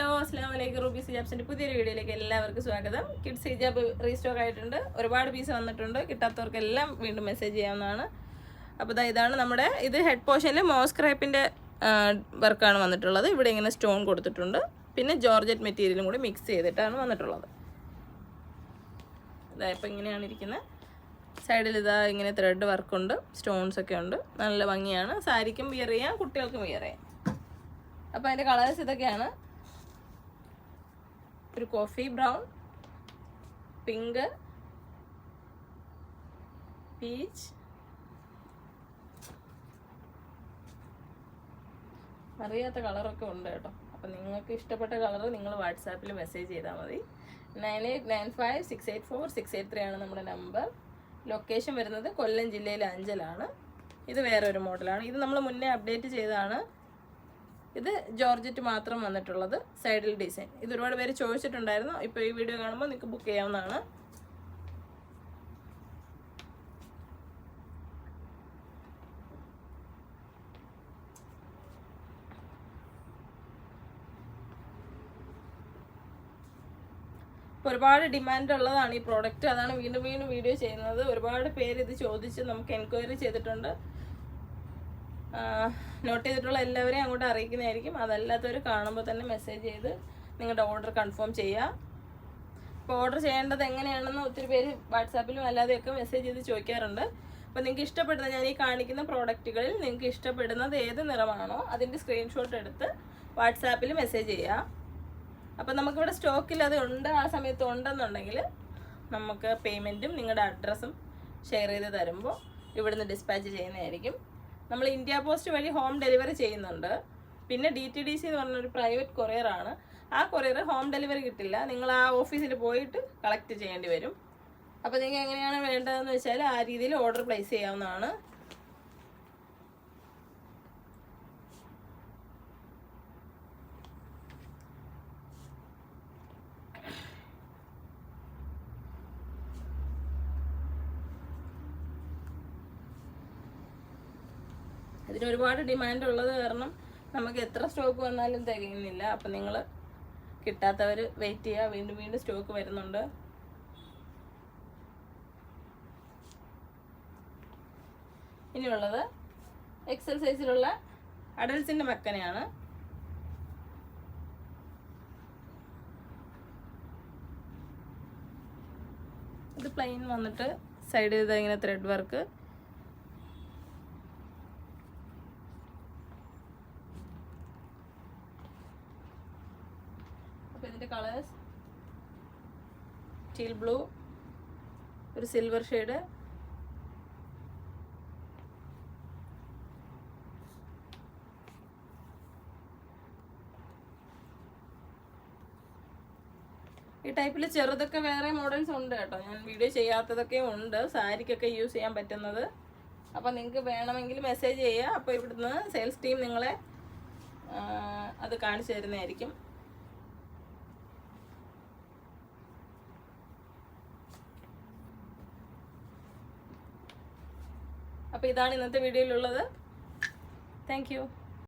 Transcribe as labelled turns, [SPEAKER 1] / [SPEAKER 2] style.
[SPEAKER 1] Hello അസ്ലാം വലൈക്കും rubies ഹിജാബ്സിന്റെ പുതിയൊരു വീഡിയോയിലേക്ക് എല്ലാവർക്കും സ്വാഗതം. കിഡ്സ് ഹിജാബ് റീസ്റ്റോക്ക് ആയിട്ടുണ്ട്. ഒരുപാട് പീസ് വന്നിട്ടുണ്ട്. കിട്ടാത്തവർക്കെല്ലാം വീണ്ടും മെസ്സേജ് ചെയ്യാവുന്നതാണ്. അപ്പോൾ ഇതാ ഇതാണ് നമ്മുടെ ഇത് ഹെഡ് പോർഷനിൽ മോസ്ക്രൈപ്പിന്റെ വർക്കാണ് വന്നിട്ടുള്ളത്. ഇവിടെ ഇങ്ങനെ സ്റ്റോൺ കൊടുത്തിട്ടുണ്ട്. പിന്നെ ജോർജറ്റ് മെറ്റീരിയലും കൂടി മിക്സ് ചെയ്തിട്ടാണ് വന്നിട്ടുള്ളത്. ഇതാ ഇപ്പം ഇങ്ങനെയാണ് ഇരിക്കുന്നത്. സൈഡിൽ ഇതാ ഇങ്ങനെ ത്രെഡ് വർക്കുണ്ട് സ്റ്റോൺസ് ഒക്കെ ഉണ്ട്. നല്ല ഭംഗിയാണ്. സാരിക്കും വിയർ ചെയ്യാം കുട്ടികൾക്കും വിയർ ചെയ്യാം. അപ്പോൾ അതിന്റെ കളേഴ്സ് ഇതൊക്കെയാണ്. ഒരു കോഫി ബ്രൗൺ പിങ്ക് പീച്ച് അറിയാത്ത കളറൊക്കെ ഉണ്ട് കേട്ടോ. അപ്പം നിങ്ങൾക്ക് ഇഷ്ടപ്പെട്ട കളർ നിങ്ങൾ വാട്സാപ്പിൽ മെസ്സേജ് ചെയ്താൽ മതി. Nine eight nine five six eight four six eight three ആണ് നമ്മുടെ നമ്പർ ലൊക്കേഷൻ വരുന്നത് കൊല്ലം ജില്ലയിലെ അഞ്ചലാണ്. ഇത് വേറെ ഒരു മോഡലാണ് ഇത് നമ്മൾ മുന്നേ അപ്ഡേറ്റ് ചെയ്തതാണ്. ഇത് ജോർജറ്റ് മാത്രം വന്നിട്ടുള്ളത് സൈഡിൽ ഡിസൈൻ. ഇത് ഒരുപാട് പേര് ചോദിച്ചിട്ടുണ്ടായിരുന്നു. ഇപ്പോൾ ഈ വീഡിയോ കാണുമ്പോൾ നിങ്ങൾക്ക് ബുക്ക് ചെയ്യാവുന്നതാണ്. ഒരുപാട് ഡിമാൻഡ് ഉള്ളതാണ് ഈ പ്രോഡക്റ്റ് അതാണ് വീണ്ടും വീണ്ടും വീഡിയോ ചെയ്യുന്നത്. ഒരുപാട് പേര് ഇത് ചോദിച്ച് നമുക്ക് എൻക്വയറി ചെയ്തിട്ടുണ്ട്. നോട്ട് ചെയ്തിട്ടുള്ള എല്ലാവരെയും അങ്ങോട്ട് അറിയിക്കുന്നതായിരിക്കും. അതല്ലാത്തവർ കാണുമ്പോൾ തന്നെ മെസ്സേജ് ചെയ്ത് നിങ്ങളുടെ ഓർഡർ കൺഫേം ചെയ്യുക അപ്പോൾ ഓർഡർ ചെയ്യേണ്ടത് എങ്ങനെയാണെന്ന് ഒത്തിരി പേര് വാട്സാപ്പിലും അല്ലാതെയൊക്കെ മെസ്സേജ് ചെയ്ത് ചോദിക്കാറുണ്ട്. അപ്പോൾ നിങ്ങൾക്ക് ഇഷ്ടപ്പെടുന്ന ഞാൻ ഈ കാണിക്കുന്ന പ്രോഡക്റ്റുകളിൽ നിങ്ങൾക്ക് ഇഷ്ടപ്പെടുന്നത് ഏത് നിറമാണോ അതിന്റെ സ്ക്രീൻഷോട്ട് എടുത്ത് വാട്സാപ്പിൽ മെസ്സേജ് ചെയ്യുക അപ്പോൾ നമുക്കിവിടെ സ്റ്റോക്കിൽ അത് ഉണ്ട് ആ സമയത്ത് ഉണ്ടെന്നുണ്ടെങ്കിൽ നമുക്ക് പേയ്മെന്റും നിങ്ങളുടെ അഡ്രസ്സും ഷെയർ ചെയ്ത് തരുമ്പോൾ ഇവിടുന്ന് ഡിസ്പാച്ച് ചെയ്യുന്നതായിരിക്കും. നമ്മൾ ഇന്ത്യ പോസ്റ്റ് വഴി ഹോം ഡെലിവറി ചെയ്യുന്നുണ്ട്. പിന്നെ ഡി ടി ഡി സി എന്ന് പറഞ്ഞൊരു പ്രൈവറ്റ് കൊറിയറാണ്. ആ കൊറിയർ ഹോം ഡെലിവറി കിട്ടില്ല. നിങ്ങൾ ആ ഓഫീസിൽ പോയിട്ട് കളക്ട് ചെയ്യേണ്ടി വരും. അപ്പോൾ നിങ്ങൾക്ക് എങ്ങനെയാണ് വേണ്ടതെന്ന് വെച്ചാൽ ആ രീതിയിൽ ഓർഡർ പ്ലേസ് ചെയ്യാവുന്നതാണ്. അതിന് ഒരുപാട് ഡിമാൻഡ് ഉള്ളത് കാരണം നമുക്ക് എത്ര സ്റ്റോക്ക് വന്നാലും തികയുന്നില്ല. അപ്പം നിങ്ങൾ കിട്ടാത്തവർ വെയിറ്റ് ചെയ്യുക വീണ്ടും വീണ്ടും സ്റ്റോക്ക് വരുന്നുണ്ട്. ഇനിയുള്ളത് എക്സൽ സൈസിലുള്ള അഡൽസിന്റെ മക്കനെയാണ്. ഇത് പ്ലെയിൻ വന്നിട്ട് സൈഡ് ചെയ്ത ഇങ്ങനെ ത്രെഡ് വർക്ക് ഇതിന്റെ കളേഴ്സ് ടീൽ ബ്ലൂ ഒരു സിൽവർ ഷെയ്ഡ് ഈ ടൈപ്പിൽ ചെറുതൊക്കെ വേറെ മോഡൽസ് ഉണ്ട് കേട്ടോ. ഞാൻ വീഡിയോ ചെയ്യാത്തതൊക്കെ ഉണ്ട്. സാരിക്കൊക്കെ യൂസ് ചെയ്യാൻ പറ്റുന്നത്. അപ്പോൾ നിങ്ങൾക്ക് വേണമെങ്കിൽ മെസ്സേജ് ചെയ്യുക അപ്പോൾ ഇവിടുന്ന് സെയിൽസ് ടീം നിങ്ങളെ അത് കാണിച്ചു തരുന്നതായിരിക്കും. അപ്പോൾ ഇതാണ് ഇന്നത്തെ വീഡിയോയിലുള്ളത് താങ്ക് യു